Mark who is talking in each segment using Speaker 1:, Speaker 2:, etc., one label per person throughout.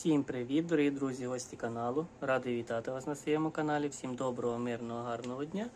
Speaker 1: Всім привіт, дорогі друзі, гості каналу. Радий вітати вас на своєму каналі. Всім доброго, мирного, гарного дня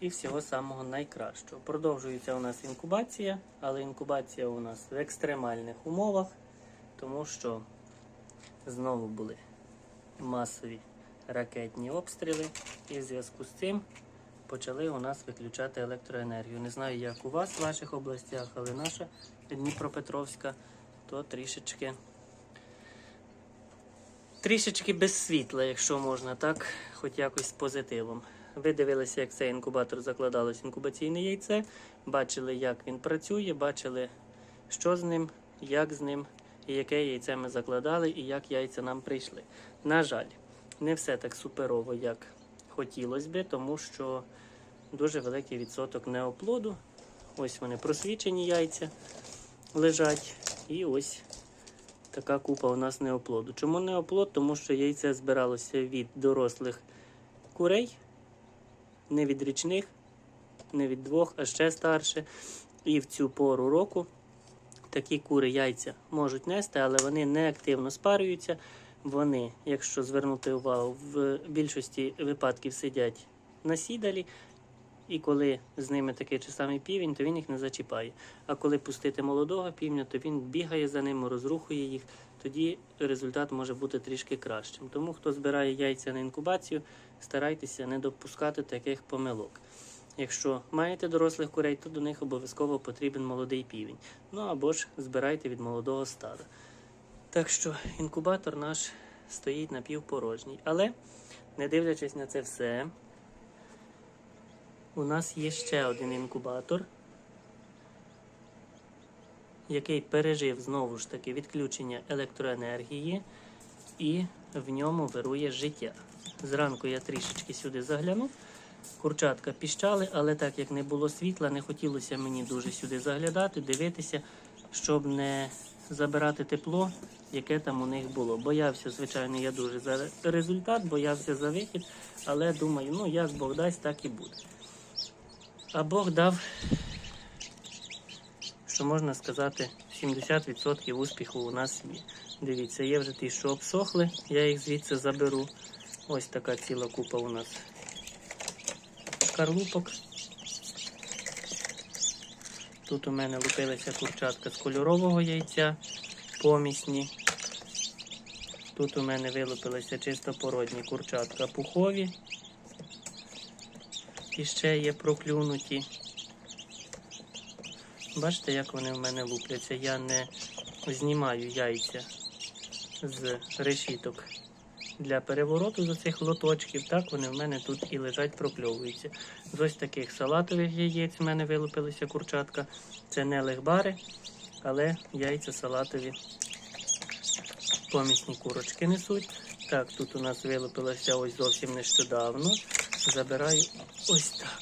Speaker 1: і всього самого найкращого. Продовжується у нас інкубація, але інкубація у нас в екстремальних умовах, тому що знову були масові ракетні обстріли, і в зв'язку з цим почали у нас виключати електроенергію. Не знаю, як у вас в ваших областях, але наша Дніпропетровська то трішечки. Трішечки без світла, якщо можна так, хоч якось з позитивом. Ви дивилися, як цей інкубатор закладалось інкубаційне яйце, бачили, як він працює, бачили, що з ним, як з ним, і яке яйце ми закладали, і як яйця нам прийшли. На жаль, не все так суперово, як хотілося би, тому що дуже великий відсоток неоплоду. Ось вони просвічені яйця лежать. І ось така купа у нас неоплоду. Чому неоплод? Тому що яйце збиралося від дорослих курей, не від річних, не від двох, а ще старше. І в цю пору року такі кури яйця можуть нести, але вони не активно спарюються. Вони, якщо звернути увагу, в більшості випадків сидять на сідалі. І коли з ними такий чи самий півень, то він їх не зачіпає. А коли пустити молодого півня, то він бігає за ними, розрухує їх. Тоді результат може бути трішки кращим. Тому хто збирає яйця на інкубацію, старайтеся не допускати таких помилок. Якщо маєте дорослих курей, то до них обов'язково потрібен молодий півень. Ну або ж збирайте від молодого стада. Так що інкубатор наш стоїть напівпорожній. Але, не дивлячись на це все, у нас є ще один інкубатор, який пережив знову ж таки відключення електроенергії, і в ньому вирує життя. Зранку я трішечки сюди заглянув. Курчатка піщали, але так як не було світла, не хотілося мені дуже сюди заглядати, дивитися, щоб не забирати тепло, яке там у них було. Боявся, звичайно, я дуже за результат, боявся за вихід, але думаю, ну як Бог дасть, так і буде. А Бог дав, що можна сказати, 70% успіху у нас є. Дивіться, є вже ті, що обсохли, я їх звідси заберу. Ось така ціла купа у нас шкарлупок. Тут у мене лупилася курчатка з кольорового яйця, помісні. Тут у мене вилупилися чистопородні курчатка пухові. І ще є проклюнуті. Бачите, як вони в мене лупляться. Я не знімаю яйця з решіток для перевороту з цих лоточків. Так вони в мене тут і лежать, прокльовуються. З ось таких салатових яєць в мене вилупилися курчатка. Це не легбари, але яйця салатові помісні курочки несуть. Так, тут у нас вилупилося ось зовсім нещодавно. Забираю ось так.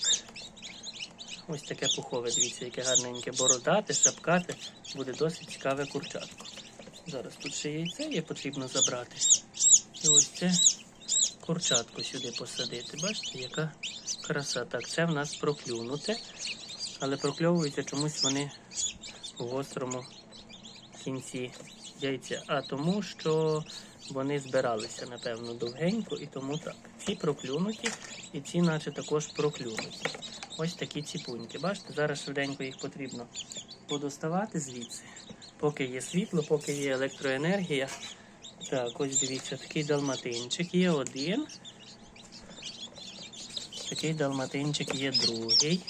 Speaker 1: Ось таке пухове, дивіться, яке гарненьке бородате, шапкате, буде досить цікаве курчатко. Зараз тут ще яйце є, потрібно забрати. І ось це курчатку сюди посадити. Бачите, яка краса. Так, це в нас проклюнуте, але прокльовуються чомусь вони в гострому кінці яйця. А тому, що вони збиралися, напевно, довгенько і тому так. Ці проклюнуті і ці, наче також проклюнуті. Ось такі ціпуньки. Бачите, зараз швиденько їх потрібно подоставати звідси. Поки є світло, поки є електроенергія. Так, ось дивіться, такий далматинчик є один. Такий далматинчик є другий.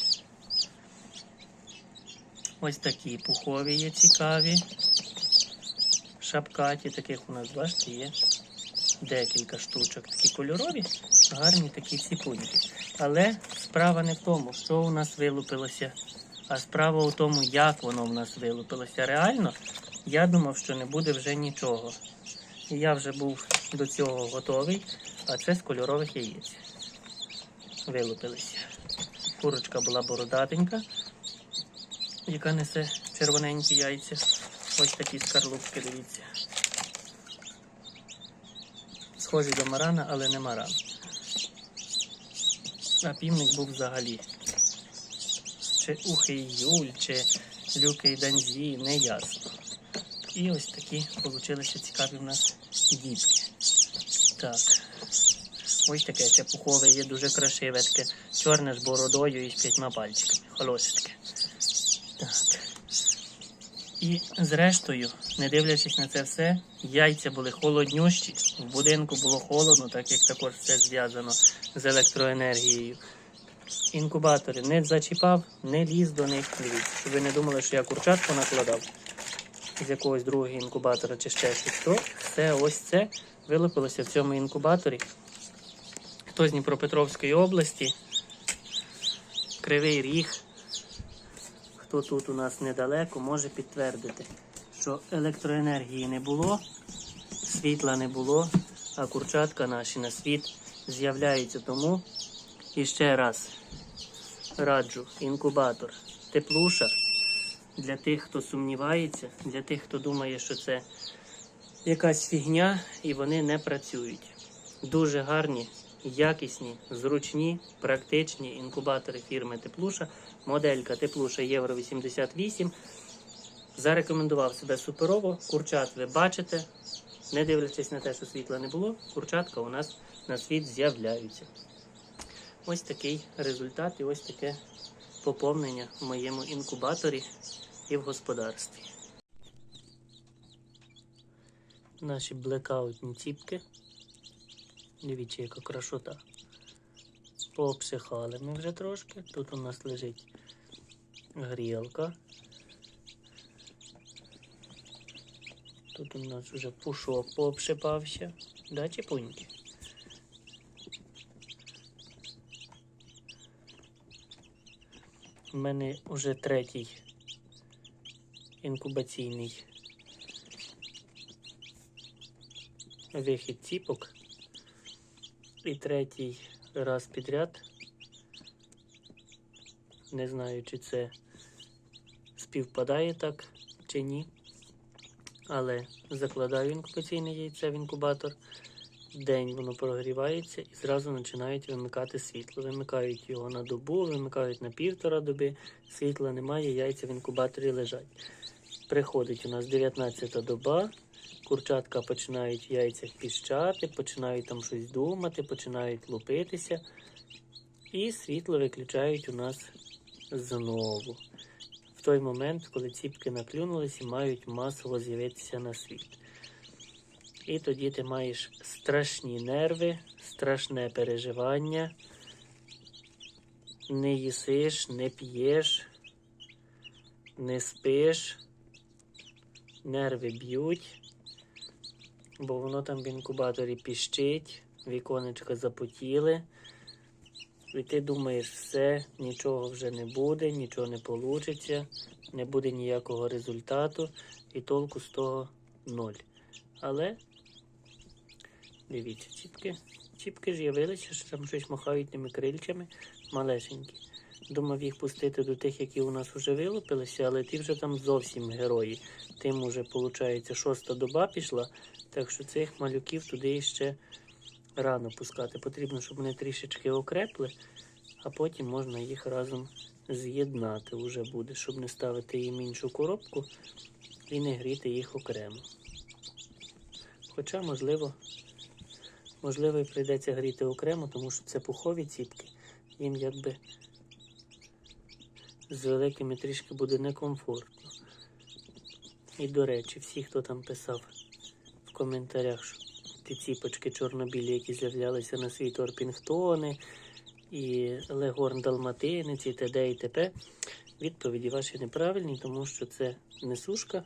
Speaker 1: Ось такі пухові є цікаві. Шапкаті, таких у нас, бачите, є декілька штучок. Такі кольорові, гарні такі ціпуньки. Але справа не в тому, що у нас вилупилося, а справа у тому, як воно в нас вилупилося. Реально, я думав, що не буде вже нічого. І я вже був до цього готовий, а це з кольорових яєць. Вилупилися. Курочка була бородатенька, яка несе червоненькі яйця. Ось такі скарлупки, дивіться. Схожі до марана, але не маран. А півник був взагалі. Чи ухий юль, чи люкий данзі, не ясно. І ось такі получилися цікаві в нас дітки. Так. Ось таке це пухове є дуже красиве, таке чорне з бородою і з п'ятьма пальчиками. Хороше таке. Так. І зрештою, не дивлячись на це все, яйця були холоднющі, в будинку було холодно, так як також все зв'язано з електроенергією. Інкубатори не зачіпав, не ліз до них. Дивіться, щоб ви не думали, що я курчатку накладав з якогось другого інкубатора чи ще щось, то все ось це вилупилося в цьому інкубаторі. Хто з Дніпропетровської області, Кривий Ріг, хто тут у нас недалеко, може підтвердити, що електроенергії не було, світла не було, а курчатка наші на світ з'являються тому. І ще раз раджу інкубатор теплуша для тих, хто сумнівається, для тих, хто думає, що це якась фігня, і вони не працюють. Дуже гарні, якісні, зручні, практичні інкубатори фірми Теплуша. Моделька Теплуша Євро 88. Зарекомендував себе суперово. Курчат ви бачите. Не дивлячись на те, що світла не було, курчатка у нас на світ з'являються. Ось такий результат і ось таке поповнення в моєму інкубаторі і в господарстві. Наші блекаутні ціпки. Дивіться, яка красота. Пообсихали ми вже трошки. Тут у нас лежить грілка. Тут у нас вже пушок пообшипався. Да, чепуньки? У мене вже третій інкубаційний вихід ціпок. І третій раз підряд. Не знаю, чи це співпадає так чи ні. Але закладаю інкубаційне яйце в інкубатор. День воно прогрівається і зразу починають вимикати світло. Вимикають його на добу, вимикають на півтора доби. Світла немає, яйця в інкубаторі лежать. Приходить у нас 19 доба, курчатка починають в яйцях піщати, починають там щось думати, починають лупитися. І світло виключають у нас знову. В той момент, коли ціпки наклюнулись і мають масово з'явитися на світ. І тоді ти маєш страшні нерви, страшне переживання. Не їсиш, не п'єш, не спиш, нерви б'ють, бо воно там в інкубаторі піщить, віконечка запотіли. І ти думаєш, все, нічого вже не буде, нічого не вийде, не буде ніякого результату, і толку з того ноль. Але Дивіться, чіпки. Чіпки з'явилися, що там щось махають тими крильцями малесенькі. Думав їх пустити до тих, які у нас вже вилупилися, але ті вже там зовсім герої. Тим уже, виходить, шоста доба пішла, так що цих малюків туди ще рано пускати. Потрібно, щоб вони трішечки окрепли, а потім можна їх разом з'єднати вже буде, щоб не ставити їм іншу коробку і не гріти їх окремо. Хоча, можливо, Можливо, і прийдеться гріти окремо, тому що це пухові ціпки. Їм якби з великими трішки буде некомфортно. І, до речі, всі, хто там писав коментарях, ті ціпочки чорнобілі, які з'являлися на світ Орпінгтони, і Легорн Далматинець, і т.д. і т.п. Відповіді ваші неправильні, тому що це не сушка,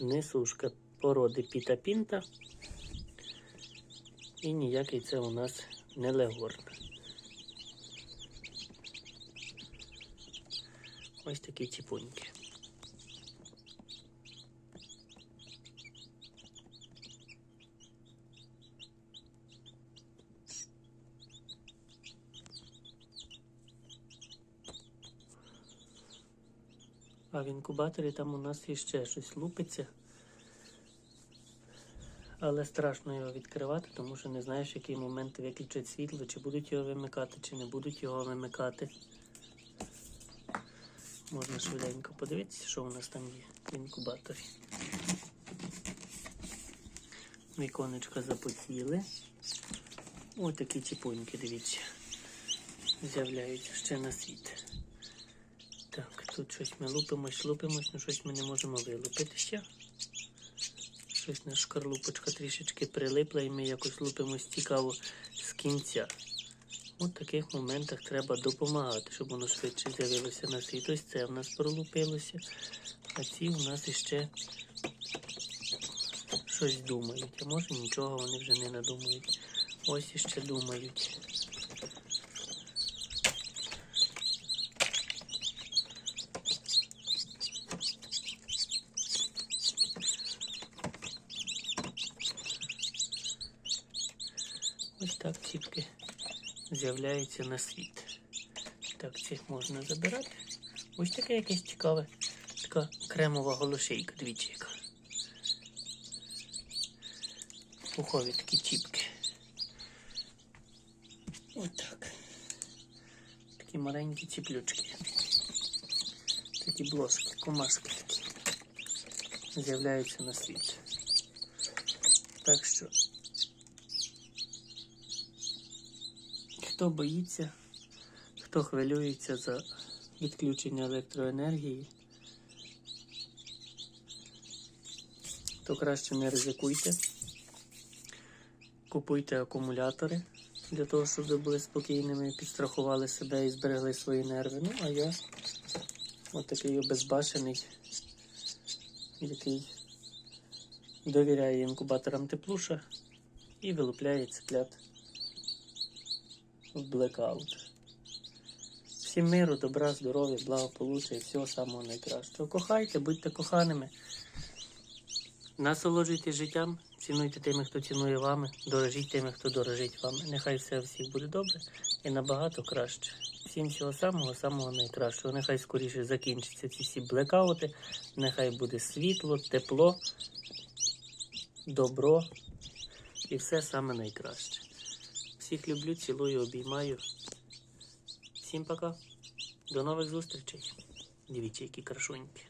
Speaker 1: не сушка породи Піта-Пінта. І ніякий це у нас не легорн. Ось такі ціпуньки. А в інкубаторі там у нас іще щось лупиться. Але страшно його відкривати, тому що не знаєш, в який момент виключать світло, чи будуть його вимикати, чи не будуть його вимикати. Можна швиденько подивитися, що у нас там є. в інкубаторі. Віконечка запотіли. Ось такі чіпоньки, дивіться. З'являються ще на світ. Тут щось ми лупимось, лупимось, але щось ми не можемо вилупити ще. Щось наша шкарлупочка трішечки прилипла і ми якось лупимось цікаво з кінця. У таких моментах треба допомагати, щоб воно швидше з'явилося на світ. Ось це в нас пролупилося, а ці у нас іще щось думають. А може нічого вони вже не надумають. Ось іще думають. Ось так ціпки з'являються на світ. Так, цих можна забирати. Ось таке якесь цікаве. Така кремова голошейка, дивіться яка. Пухові такі чіпки. Ось так. Такі маленькі ціплючки. Такі блошки, комашки такі. З'являються на світ. Так що Хто боїться, хто хвилюється за відключення електроенергії, то краще не ризикуйте. Купуйте акумулятори для того, щоб ви були спокійними, підстрахували себе і зберегли свої нерви. Ну, а я отакий обезбашений, який довіряє інкубаторам теплуша і вилупляє цеплят в блекаут. Всім миру, добра, здоров'я, благополуччя і всього самого найкращого. Кохайте, будьте коханими. Насолоджуйтесь життям, цінуйте тими, хто цінує вами, дорожіть тими, хто дорожить вами. Нехай все всіх буде добре і набагато краще. Всім всього самого, самого найкращого. Нехай скоріше закінчаться ці всі блекаути, нехай буде світло, тепло, добро і все саме найкраще. Всіх люблю, цілую, обіймаю. Всім пока. До нових зустрічей. Дивіться, які крашуньки.